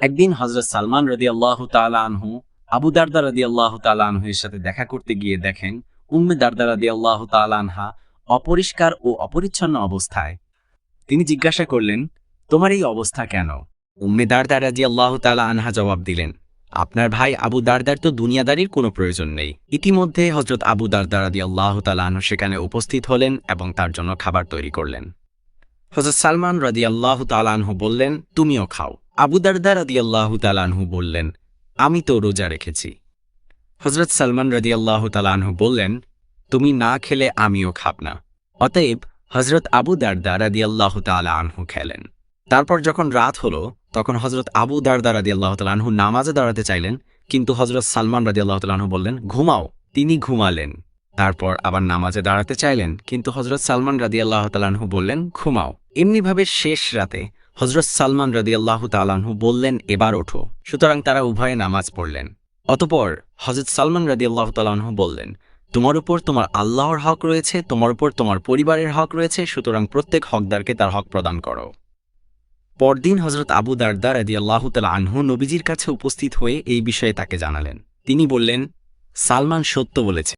একদিন হজরত সালমান রদি আল্লাহ আনহু, আবু দারদা রদি আল্লাহ আনহুর সাথে দেখা করতে গিয়ে দেখেন উম্মে দারদা রদি আল্লাহ আনহা অপরিষ্কার ও অপরিচ্ছন্ন অবস্থায়। তিনি জিজ্ঞাসা করলেন, তোমার এই অবস্থা কেন? উম্মে দারদা রাজি আল্লাহ তালা আনহা জবাব দিলেন, আপনার ভাই আবু দারদার তো দুনিয়াদারির কোনো প্রয়োজন নেই। ইতিমধ্যে হজরত আবু দারদা রাদি আল্লাহ তালা সেখানে উপস্থিত হলেন এবং তার জন্য খাবার তৈরি করলেন। হজরত সালমান রাদি আল্লাহ তালানহু বললেন, তুমিও খাও। আবু দারদা রাদি আল্লাহ তালানহু বললেন, আমি তো রোজা রেখেছি। হজরত সালমান রাদি আল্লাহ তালানহু বললেন, তুমি না খেলে আমিও খাব না। অতএব হজরত আবু দারদা রাদি আল্লাহ আনহু খেলেন। তারপর যখন রাত হলো, তখন হজরত আবু দারদা রাদি আল্লাহ তালানহু নামাজে দাঁড়াতে চাইলেন, কিন্তু হজরত সালমান রাদি আল্লাহ তালানহু বললেন, ঘুমাও। তিনি ঘুমালেন। তারপর আবার নামাজে দাঁড়াতে চাইলেন, কিন্তু হজরত সালমান রাদি আল্লাহ তালানহু বললেন, ঘুমাও। এমনিভাবে শেষ রাতে হজরত সালমান রাদি আল্লাহ তালানহু বললেন, এবার ওঠো। সুতরাং তারা উভয়ে নামাজ পড়লেন। অতপর হজরত সালমান রাদি আল্লাহ তালানহু বললেন, তোমার উপর তোমার আল্লাহর হক রয়েছে, তোমার উপর তোমার পরিবারের হক রয়েছে, সুতরাং প্রত্যেক হকদারকে তার হক প্রদান করো। পরদিন হজরত আবু দারদা রাদি আল্লাহ তালা আনহু নবীজির কাছে উপস্থিত হয়ে এই বিষয়ে তাকে জানালেন। তিনি বললেন, সালমান সত্য বলেছে।